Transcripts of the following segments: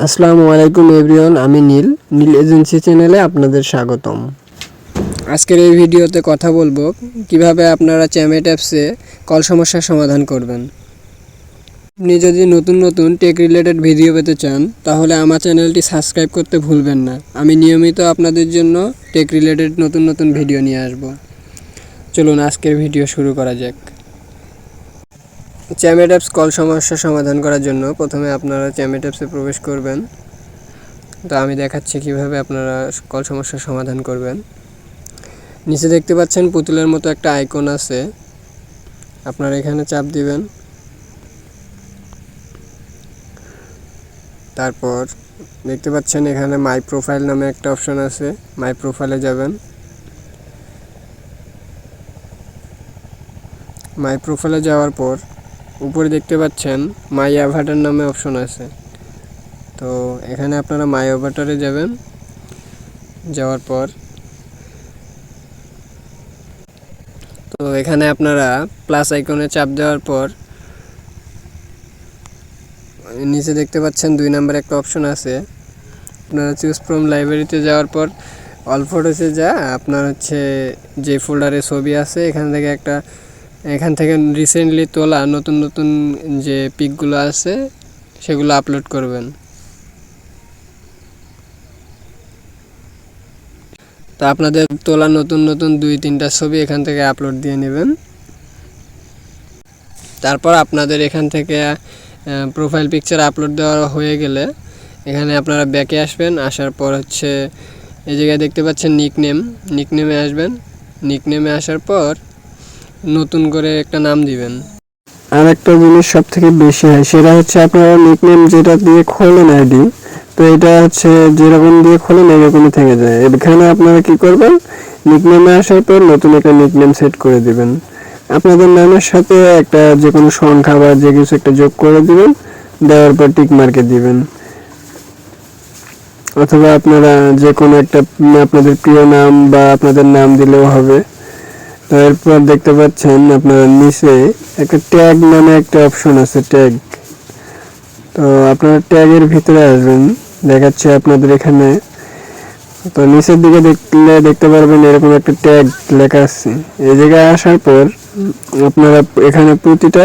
আসসালামু আলাইকুম এভরিওয়ান, আমি নীল। নীল এজেন্সি চ্যানেলে আপনাদের স্বাগতম। আজকের এই ভিডিওতে কথা বলব কীভাবে আপনারা চ্যামেট অ্যাপসে কল সমস্যার সমাধান করবেন। আপনি যদি নতুন নতুন টেক রিলেটেড ভিডিও পেতে চান, তাহলে আমার চ্যানেলটি সাবস্ক্রাইব করতে ভুলবেন না। আমি নিয়মিত আপনাদের জন্য টেক রিলেটেড নতুন নতুন ভিডিও নিয়ে আসব। চলুন আজকের ভিডিও শুরু করা যাক। চ্যামেট কল সমস্যা সমাধান করার জন্য প্রথমে আপনারা চ্যামেট প্রবেশ করবেন। তো আমি দেখাচ্ছি কীভাবে আপনারা কল সমস্যার সমাধান করবেন। নিচে দেখতে পাচ্ছেন পুতুলের মতো একটা আইকন আছে। আপনারা এখানে চাপ দিবেন। তারপর দেখতে পাচ্ছেন এখানে মাই প্রোফাইল নামে একটা অপশন আছে। মাই প্রোফাইলে যাবেন। মাই প্রোফাইলে যাওয়ার পর উপরে দেখতে পাচ্ছেন মাই অ্যাভাটার নামে অপশন আছে। তো এখানে আপনারা মাই অ্যাভাটারে যাবেন। যাওয়ার পর। তো এখানে আপনারা প্লাস আইকনে চাপ দেওয়ার পর, নিচে দেখতে পাচ্ছেন দুই নাম্বার একটা অপশন আছে। আপনারা চুজ ফ্রম লাইব্রেরিতে যাওয়ার পর অল ফটোসে যা, আপনার হচ্ছে যে ফোল্ডারে ছবি আছে, এখান থেকে একটা এখান থেকে রিসেন্টলি তোলা নতুন নতুন যে পিকগুলো আছে, সেগুলো আপলোড করবেন। তো আপনাদের তোলা নতুন নতুন দুই, তিনটা ছবি এখান থেকে আপলোড দিয়ে নেবেন। তারপর আপনাদের এখান থেকে প্রোফাইল পিকচার আপলোড দেওয়া হয়ে গেলে, এখানে আপনারা ব্যাকে আসবেন, আসার পর হচ্ছে, এই জায়গায় দেখতে পাচ্ছেন নিক নেম নিক নেমে আসবেন। নিক নেমে আসার পর নতুন করে একটা নাম দিবেন। আর একটা জিনিস সব থেকে বেশি হয়, সেটা হচ্ছে আপনারা নিকনেম যেটা দিয়ে খোলেন আইডি, তো এটা হচ্ছে যেরকম দিয়ে খোলেন এরকমই থেকে যায়। এখানে আপনারা কি করবেন? নিকনেমে আসার পর নতুন একটা নিকনেম সেট করে দিবেন। আপনাদের নামের সাথে একটা যে কোনো সংখ্যা বা যে কিছু একটা যোগ করে দিবেন, দেওয়ার পর টিক মার্কে দিবেন। অথবা আপনারা যে কোনো একটা আপনাদের প্রিয় নাম বা আপনাদের নাম দিলেও হবে। এরপর দেখতে পাচ্ছেন আপনারা নিচে একটা ট্যাগ নামে একটা অপশন আছে ট্যাগ তো আপনারা ট্যাগের ভিতরে আসবেন, দেখাচ্ছে আপনাদের এখানে। তো নিচের দিকে দেখলে দেখতে পারবেন এরকম একটা ট্যাগ লেখা আছে। এই জায়গায় আসার পর আপনারা এখানে প্রতিটা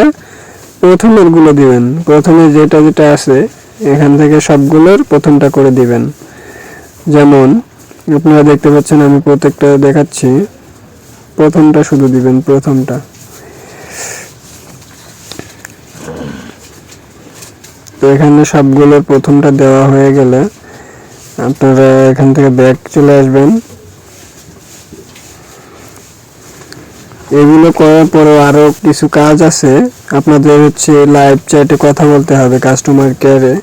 প্রথমেরগুলো দিবেন। প্রথমে যেটা যেটা আছে, এখান থেকে সবগুলোর প্রথমটা করে দিবেন। যেমন, আপনারা দেখতে পাচ্ছেন আমি প্রত্যেকটা দেখাচ্ছি। প্রথমটা শুধু দিবেন, প্রথমটা। এখানে সবগুলোর প্রথমটা দেওয়া হয়ে গেলে আপনারা এখান থেকে ব্যাক চলে আসবেন। এগুলো করার পরেও আরও কিছু কাজ আছে। আপনাদের হচ্ছে লাইভ চ্যাটে কথা বলতে হবে কাস্টমার কেয়ারে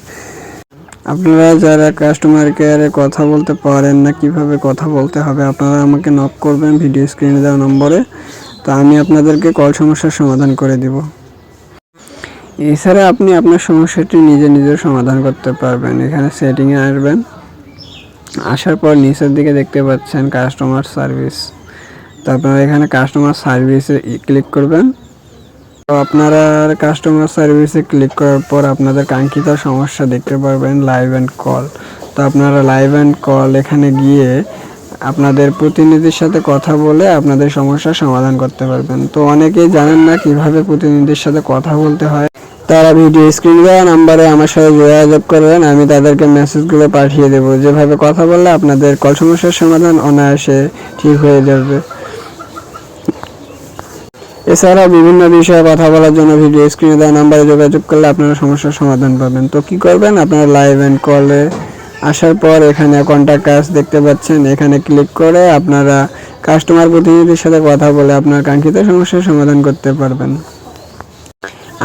আপনারা যারা কাস্টমার কেয়ারে কথা বলতে পারেন না, কীভাবে কথা বলতে হবে, আপনারা আমাকে নক করবেন ভিডিও স্ক্রিনে দেওয়া নম্বরে। তো আমি আপনাদেরকে কল সমস্যার সমাধান করে দিব। এছাড়া আপনি আপনার সমস্যাটি নিজে নিজের সমাধান করতে পারবেন। এখানে সেটিংয়ে আসবেন। আসার পর নিচের দিকে দেখতে পাচ্ছেন কাস্টমার সার্ভিস তো আপনারা এখানে কাস্টমার সার্ভিসে ক্লিক করবেন। তো আপনারা কাস্টমার সার্ভিসে ক্লিক করার পর আপনাদের কাঙ্ক্ষিত সমস্যা দেখতে পারবেন লাইভ অ্যান্ড কল তো আপনারা লাইভ অ্যান্ড কল এখানে গিয়ে আপনাদের প্রতিনিধির সাথে কথা বলে আপনাদের সমস্যার সমাধান করতে পারবেন। তো অনেকেই জানেন না কীভাবে প্রতিনিধির সাথে কথা বলতে হয়। তারা ভিডিও স্ক্রিন দেওয়া নাম্বারে আমার সাথে যোগাযোগ করবেন, আমি তাদেরকে মেসেজগুলো পাঠিয়ে দেবো। যেভাবে কথা বললে আপনাদের কল সমস্যার সমাধান অনায়াসে ঠিক হয়ে যাবে। এছাড়া বিভিন্ন বিষয়ে কথা বলার জন্য ভিডিও স্ক্রিনে দেওয়া নাম্বারে যোগাযোগ করলে আপনারা সমস্যার সমাধান পাবেন। তো কি করবেন? আপনারা লাইভ অ্যান্ড কলে আসার পর এখানে কন্ট্যাক্ট কাজ দেখতে পাচ্ছেন। এখানে ক্লিক করে আপনারা কাস্টমার প্রতিনিধির সাথে কথা বলে আপনার কাঙ্ক্ষিত সমস্যার সমাধান করতে পারবেন।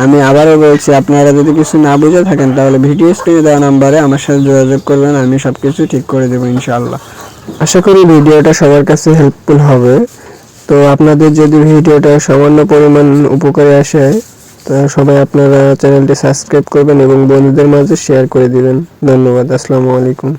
আমি আবারও বলছি, আপনারা যদি কিছু না বুঝে থাকেন, তাহলে ভিডিও স্ক্রিনে দেওয়া নাম্বারে আমার সাথে যোগাযোগ করবেন। আমি সব কিছু ঠিক করে দেবো ইনশাআল্লাহ। আশা করি ভিডিওটা সবার কাছে হেল্পফুল হবে। তো আপনাদের যদি ভিডিওটা সামান্য পরিমাণ উপকারে আসে, তো সবাই আপনারা চ্যানেলটি সাবস্ক্রাইব করবেন এবং বন্ধুদের মাঝে শেয়ার করে দিবেন। ধন্যবাদ, আসসালামু আলাইকুম।